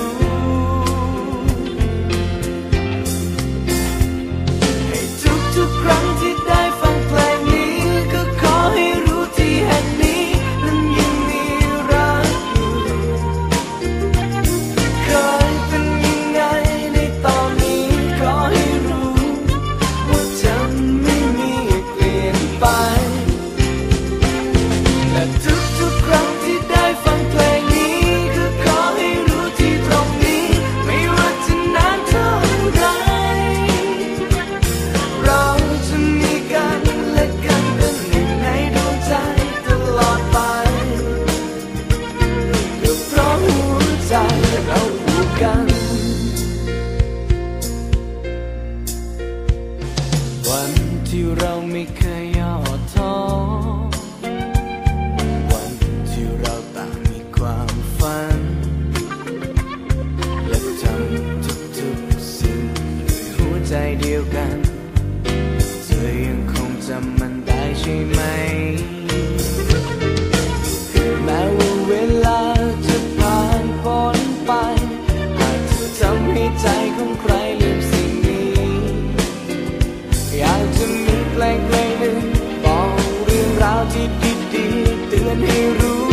้ กัน วันที่เราไม่เคยย่อท้อ วันที่เราต่างมีความฝัน และทำทุกๆสิ่งด้วยหัวใจเดียวกัน เธอยังคงจำมันได้ใช่ไหม ที่ดีๆเตือนให้รู้